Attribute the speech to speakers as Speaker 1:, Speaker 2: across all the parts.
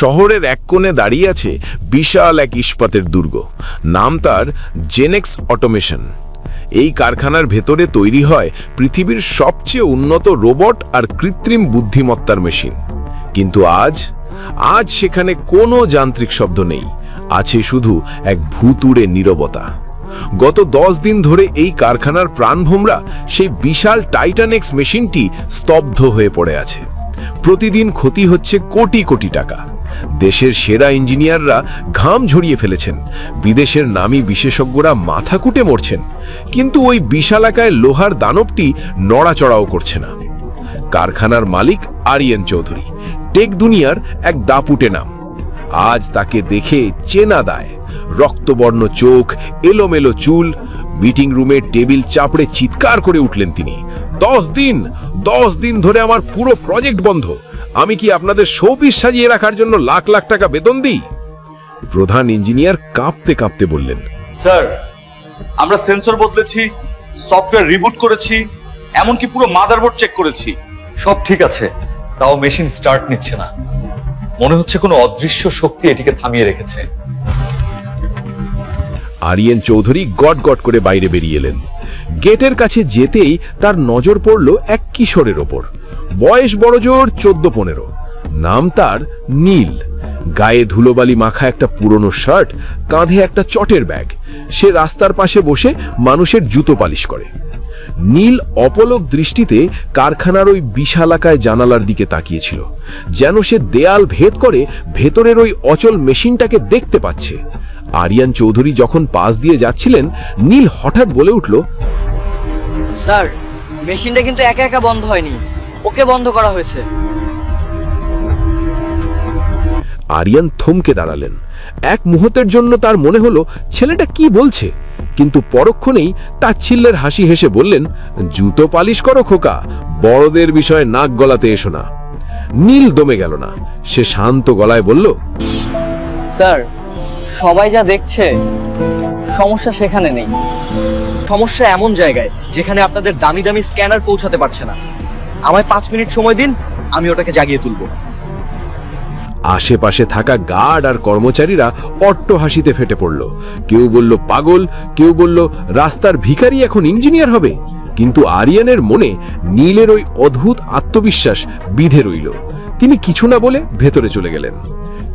Speaker 1: শহরের এক কোণে দাঁড়িয়ে আছে বিশাল এক ইস্পাতের দুর্গ। নাম তার জেনেক্স অটোমেশন। এই কারখানার ভেতরে তৈরি হয় পৃথিবীর সবচেয়ে উন্নত রোবট আর কৃত্রিম বুদ্ধিমত্তার মেশিন। কিন্তু আজ আজ সেখানে কোনো যান্ত্রিক শব্দ নেই। আছে শুধু এক ভুতুড়ে নীরবতা। গত দশ দিন ধরে এই কারখানার প্রাণভোমরা সেই বিশাল টাইটানেক্স মেশিনটি স্তব্ধ হয়ে পড়ে আছে। প্রতিদিন ক্ষতি হচ্ছে কোটি কোটি টাকা। দেশের সেরা ইঞ্জিনিয়াররা ঘাম ঝরিয়ে ফেলেছেন। বিদেশের নামী বিশেষজ্ঞরা মাথা কুটে মরছেন। কিন্তু ওই বিশালাকায় লোহার দানবটি নড়াচড়াও করছে না। কারখানার মালিক আরিয়ান চৌধুরী, টেক দুনিয়ার এক দাপুটে নাম। আজ তাকে দেখে চেনা দায়। রক্তবর্ণ চোখ, এলোমেলো চুল, মিটিং রুমে টেবিল চাপড়ে চিৎকার করে উঠলেন তিনি। দশ দিন দশ দিন ধরে আমার পুরো প্রজেক্ট বন্ধ। আমি কি আপনাদের শোপিস সাজিয়ে রাখার জন্য লাখ লাখ টাকা বেতন দিই? প্রধান ইঞ্জিনিয়ার কাঁপতে কাঁপতে বললেন
Speaker 2: স্যার আমরা সেন্সর বদলেছি সফটওয়্যার রিবুট করেছি এমনকি পুরো মাদারবোর্ড চেক করেছি।
Speaker 3: সব ঠিক আছে তাও মেশিন স্টার্ট নিচ্ছে না। মনে হচ্ছে কোনো অদৃশ্য শক্তি এটিকে থামিয়ে রেখেছে।
Speaker 1: আরিয়েন চৌধুরী গট গট করে বাইরে বেরিয়ে এলেন। গেটের কাছে যেতেই তার নজর পড়ল এক কিশোরের ওপর। বয়স বড়জোর চোদ্দ পনেরো। নাম তার নীল। গায়ে ধুলোবালি মাখা একটা পুরনো শার্ট, কাঁধে একটা চটের ব্যাগ। সে রাস্তার পাশে বসে মানুষের জুতো পালিশ করে। নীল অপলক দৃষ্টিতে কারখানার ওই বিশালাকায় জানালার দিকে তাকিয়েছিল, যেন সে দেয়াল ভেদ করে ভেতরের ওই অচল মেশিনটাকে দেখতে পাচ্ছে। আরিয়ান চৌধুরী যখন পাশ দিয়ে যাচ্ছিলেন নীল হঠাৎ বলে উঠল
Speaker 4: স্যার মেশিনটা কিন্তু একা একা বন্ধ হয়নি। ওকে বন্ধ করা হয়েছে।
Speaker 1: আরিয়ান থমকে দাঁড়ালেন। এক মুহূর্তের জন্য তার মনে হলো ছেলেটা কি বলছে? কিন্তু পরক্ষণেই তাচ্ছিল্যের হাসি হেসে বললেন জুতো পালিশ করো খোকা বড়দের বিষয়ে নাক গলাতে এসো না। নীল দমে গেল না। সে শান্ত গলায় বলল
Speaker 4: স্যার সবাই যা দেখছে, সমস্যা সেখানে নেই। সমস্যা এমন জায়গায় যেখানে আপনাদের দামি দামি স্ক্যানার পৌঁছাতে পারছে না। আমায় পাঁচ মিনিট সময় দিন, আমি ওটাকে জাগিয়ে তুলবো।
Speaker 1: আশেপাশে থাকা গার্ড আর কর্মচারীরা অট্ট হাসিতে ফেটে পড়ল। কেউ বলল, পাগল। কেউ বলল, রাস্তার ভিখারি এখন ইঞ্জিনিয়ার হবে। কিন্তু আরিয়ানের মনে নীলের ওই অদ্ভুত আত্মবিশ্বাস বিধে রইল। তিনি কিছু না বলে ভেতরে চলে গেলেন।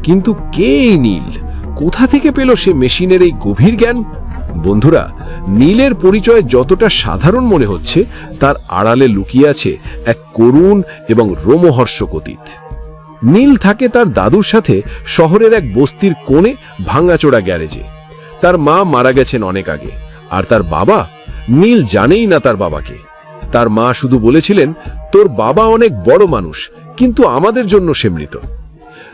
Speaker 1: কিন্তু কে নীল? কোথা থেকে পেল সে মেশিনের এই গভীর জ্ঞান? বন্ধুরা, নীলের পরিচয় যতটা সাধারণ মনে হচ্ছে, তার আড়ালে লুকিয়ে আছে এক করুণ এবং রোমহর্ষক অতীত। নীল থাকে তার দাদুর সাথে শহরের এক বস্তির কোণে ভাঙাচোড়া গ্যারেজে। তার মা মারা গেছেন অনেক আগে, আর তার বাবা, নীল জানেই না তার বাবাকে। তার মা শুধু বলেছিলেন, তোর বাবা অনেক বড় মানুষ, কিন্তু আমাদের জন্য সে মৃত।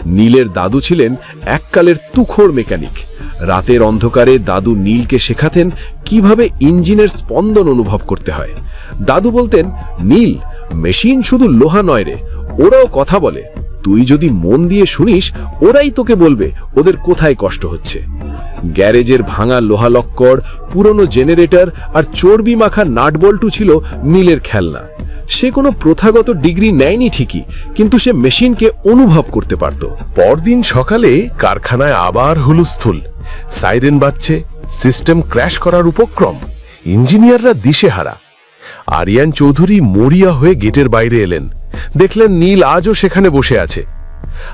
Speaker 1: নীলের দাদু ছিলেন এককালের তুখোর মেকানিক। রাতের অন্ধকারে দাদু নীলকে শেখাতেন কীভাবে ইঞ্জিনের স্পন্দন অনুভব করতে হয়। দাদু বলতেন, নীল, মেশিন শুধু লোহা নয় রে, ওরাও কথা বলে। তুই যদি মন দিয়ে শুনিস, ওরাই তোকে বলবে ওদের কোথায় কষ্ট হচ্ছে। গ্যারেজের ভাঙা লোহালক্কর পুরনো জেনারেটর আর চর্বি মাখা নাটবল্টু ছিল নীলের খেলনা। সে কোনো প্রথাগত ডিগ্রি নেয়নি ঠিকই, কিন্তু সে মেশিনকে অনুভব করতে পারত।
Speaker 5: পরদিন সকালে কারখানায় আবার হুলস্থুল সাইরেন বাজছে, সিস্টেম ক্র্যাশ করার উপক্রম, ইঞ্জিনিয়াররা দিশেহারা। আরিয়ান চৌধুরী মরিয়া হয়ে গেটের বাইরে এলেন। দেখলেন নীল আজও সেখানে বসে আছে।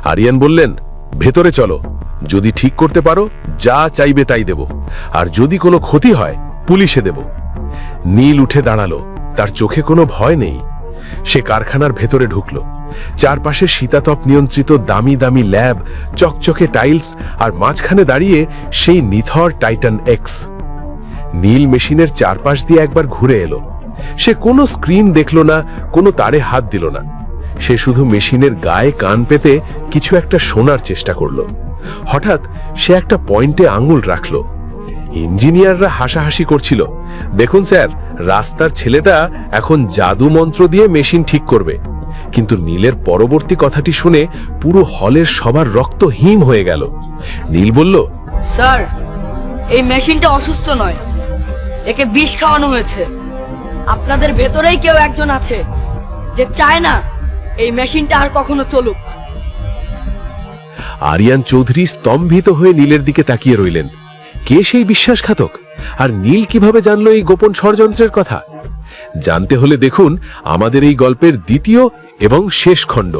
Speaker 5: আরিয়ান বললেন, ভেতরে চলো, যদি ঠিক করতে পারো, যা চাইবে তাই দেব। আর যদি কোনো ক্ষতি হয়, পুলিশে দেব। নীল উঠে দাঁড়াল। তার চোখে কোনো ভয় নেই। সে কারখানার ভেতরে ঢুকল। চারপাশে শীতাতপ নিয়ন্ত্রিত দামি দামি ল্যাব, চকচকে টাইলস আর মাঝখানে দাঁড়িয়ে সেই নিথর টাইটান এক্স। নীল মেশিনের চারপাশ দিয়ে একবার ঘুরে এলো। সে কোনো স্ক্রিন দেখল না, কোনো তারে হাত দিল না। সে শুধু মেশিনের গায়ে কান পেতে কিছু একটা শোনার চেষ্টা করল। হঠাৎ সে একটা পয়েন্টে আঙুল রাখল। ইঞ্জিনিয়াররা হাসাহাসি করছিল। দেখুন স্যার রাস্তার ছেলেটা এখন জাদু মন্ত্র দিয়ে মেশিন ঠিক করবে। কিন্তু নীলের পরবর্তী কথাটি শুনে পুরো হলের সবার রক্ত হিম হয়ে গেল। নীল বলল
Speaker 4: স্যার এই মেশিনটা অসুস্থ নয়। একে বিষ খাওয়ানো হয়েছে। আপনাদের ভেতরেই কেউ একজন আছে যে চায় না এই মেশিনটা আর কখনো চলুক।
Speaker 1: আরিয়ান চৌধুরী স্তম্ভিত হয়ে নীলের দিকে তাকিয়ে রইলেন। কে সেই বিশ্বাসঘাতক? আর নীল কীভাবে জানলো এই গোপন ষড়যন্ত্রের কথা? জানতে হলে দেখুন আমাদের এই গল্পের দ্বিতীয় এবং শেষ খণ্ড।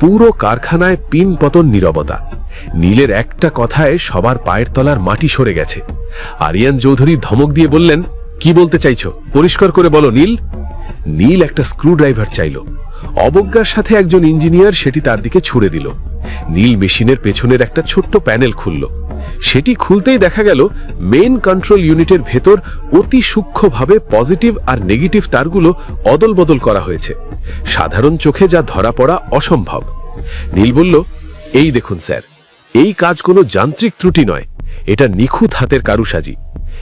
Speaker 1: পুরো কারখানায় পিন পতন নীরবতা। নীলের একটা কথায় সবার পায়ের তলার মাটি সরে গেছে। আরিয়ান চৌধুরী ধমক দিয়ে বললেন, কি বলতে চাইছো? পরিষ্কার করে বলো, নীল। নীল একটা স্ক্রু ড্রাইভার চাইল। অবজ্ঞার সাথে একজন ইঞ্জিনিয়ার সেটি তার দিকে ছুড়ে দিল। নীল মেশিনের পেছনের একটা ছোট্ট প্যানেল খুলল। সেটি খুলতেই দেখা গেল মেন কন্ট্রোল ইউনিটের ভেতর অতি সূক্ষ্মভাবে পজিটিভ আর নেগেটিভ তারগুলো অদলবদল করা হয়েছে। সাধারণ চোখে যা ধরা পড়া অসম্ভব। নীল বলল, এই দেখুন, স্যার, এই কাজ কোনো যান্ত্রিক ত্রুটি নয়। এটা নিখুঁত হাতের কারুসাজি।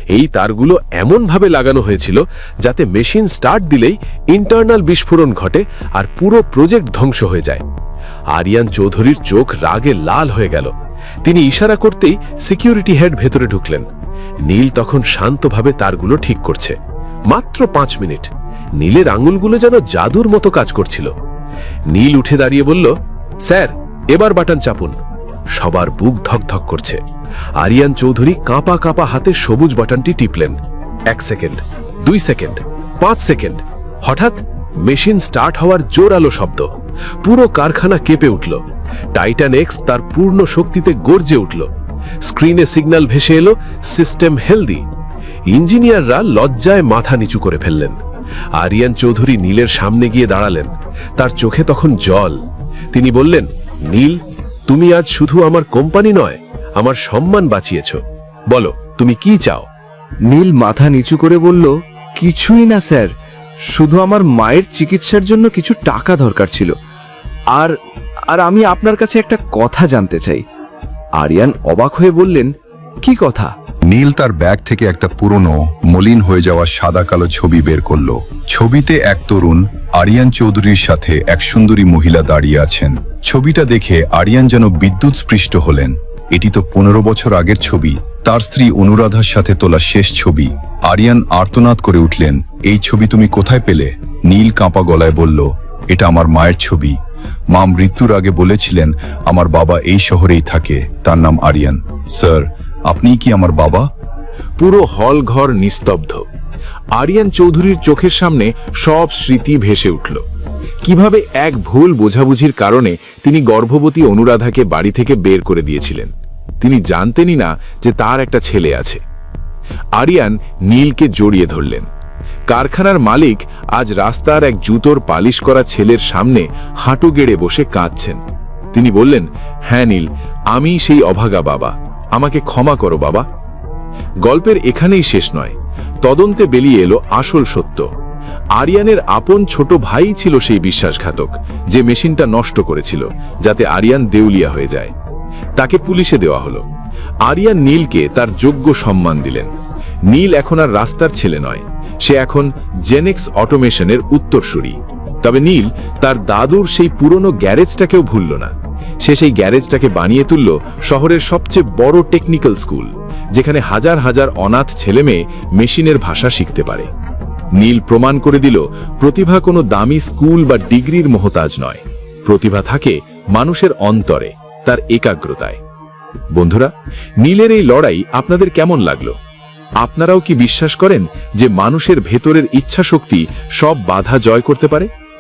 Speaker 1: এই তারগুলো এমনভাবে লাগানো হয়েছিল যাতে মেশিন স্টার্ট দিলেই ইন্টারনাল বিস্ফোরণ ঘটে আর পুরো প্রজেক্ট ধ্বংস হয়ে যায়। আরিয়ান চৌধুরীর চোখ রাগে লাল হয়ে গেল। তিনি ইশারা করতেই সিকিউরিটি হেড ভেতরে ঢুকলেন। নীল তখন শান্তভাবে তারগুলো ঠিক করছে। মাত্র পাঁচ মিনিট। নীলের আঙুলগুলো যেন জাদুর মতো কাজ করছিল। নীল উঠে দাঁড়িয়ে বলল, স্যার, এবার বাটন চাপুন। সবার বুক ধকধক করছে। আরিয়ান চৌধুরী কাঁপা কাঁপা হাতে সবুজ বাটনটি টিপলেন। এক সেকেন্ড, দুই সেকেন্ড, পাঁচ সেকেন্ড। হঠাৎ মেশিন স্টার্ট হওয়ার জোরালো শব্দ। পুরো কারখানা কেঁপে উঠল। টাইটান এক্স তার পূর্ণ শক্তিতে গর্জে উঠল। স্ক্রিনে সিগন্যাল ভেসে এলো, সিস্টেম হেলদি। ইঞ্জিনিয়াররা লজ্জায় মাথা নিচু করে ফেললেন। আরিয়ান চৌধুরী নীলের সামনে গিয়ে দাঁড়ালেন। তার চোখে তখন জল। তিনি বললেন, নীল, তুমি আজ শুধু আমার কোম্পানি নয় আমার সম্মান বাঁচিয়েছ। বলো তুমি কি চাও?
Speaker 6: নীল মাথা নিচু করে বলল কিছুই না স্যার। শুধু আমার মায়ের চিকিৎসার জন্য কিছু টাকা দরকার ছিল। আর আর আমি আপনার কাছে একটা কথা জানতে চাই। আরিয়ান অবাক হয়ে বললেন কি কথা?
Speaker 7: নীল তার ব্যাগ থেকে একটা পুরনো মলিন হয়ে যাওয়া সাদা কালো ছবি বের করল। ছবিতে এক তরুণ আরিয়ান চৌধুরীর সাথে এক সুন্দরী মহিলা দাঁড়িয়ে আছেন। ছবিটা দেখে আরিয়ান যেন বিদ্যুৎ স্পৃষ্ট হলেন। এটি তো পনেরো বছর আগের ছবি। তার স্ত্রী অনুরাধার সাথে তোলা শেষ ছবি। আরিয়ান আর্তনাদ করে উঠলেন, এই ছবি তুমি কোথায় পেলে? নীল কাঁপা গলায় বলল, এটা আমার মায়ের ছবি। মা মৃত্যুর আগে বলেছিলেন, আমার বাবা এই শহরেই থাকে। তার নাম আরিয়ান। স্যার আপনি কি আমার বাবা?
Speaker 8: পুরো হল ঘর নিস্তব্ধ। আরিয়ান চৌধুরীর চোখের সামনে সব স্মৃতি ভেসে উঠল। কীভাবে এক ভুল বোঝাবুঝির কারণে তিনি গর্ভবতী অনুরাধাকে বাড়ি থেকে বের করে দিয়েছিলেন। তিনি জানতেনই না যে তার একটা ছেলে আছে। আরিয়ান নীলকে জড়িয়ে ধরলেন। কারখানার মালিক আজ রাস্তার এক জুতোর পালিশ করা ছেলের সামনে হাঁটু গেড়ে বসে কাঁদছেন। তিনি বললেন হ্যাঁ নীল, আমি সেই অভাগা বাবা। আমাকে ক্ষমা করো বাবা। গল্পের এখানেই শেষ নয়। তদন্তে বেরিয়ে এলো আসল সত্য। আরিয়ানের আপন ছোট ভাই ছিল সেই বিশ্বাসঘাতক, যে মেশিনটা নষ্ট করেছিল, যাতে আরিয়ান দেউলিয়া হয়ে যায়। তাকে পুলিশে দেওয়া হলো। আরিয়া নীলকে তার যোগ্য সম্মান দিলেন। নীল এখন আর রাস্তার ছেলে নয়। সে এখন জেনেক্স অটোমেশনের উত্তরসূরি। তবে নীল তার দাদুর সেই পুরনো গ্যারেজটাকেও ভুলল না। সে সেই গ্যারেজটাকে বানিয়ে তুলল শহরের সবচেয়ে বড় টেকনিক্যাল স্কুল, যেখানে হাজার হাজার অনাথ ছেলেমেয়ে মেশিনের ভাষা শিখতে পারে। নীল প্রমাণ করে দিল, প্রতিভা কোনো দামি স্কুল বা ডিগ্রির মোহতাজ নয়। প্রতিভা থাকে মানুষের অন্তরে। তার একাগ্রতায়। বন্ধুরা, নীলের এই লড়াই আপনাদের কেমন লাগল? আপনারাও কি বিশ্বাস করেন যে মানুষের ভেতরের ইচ্ছাশক্তি সব বাধা জয় করতে পারে?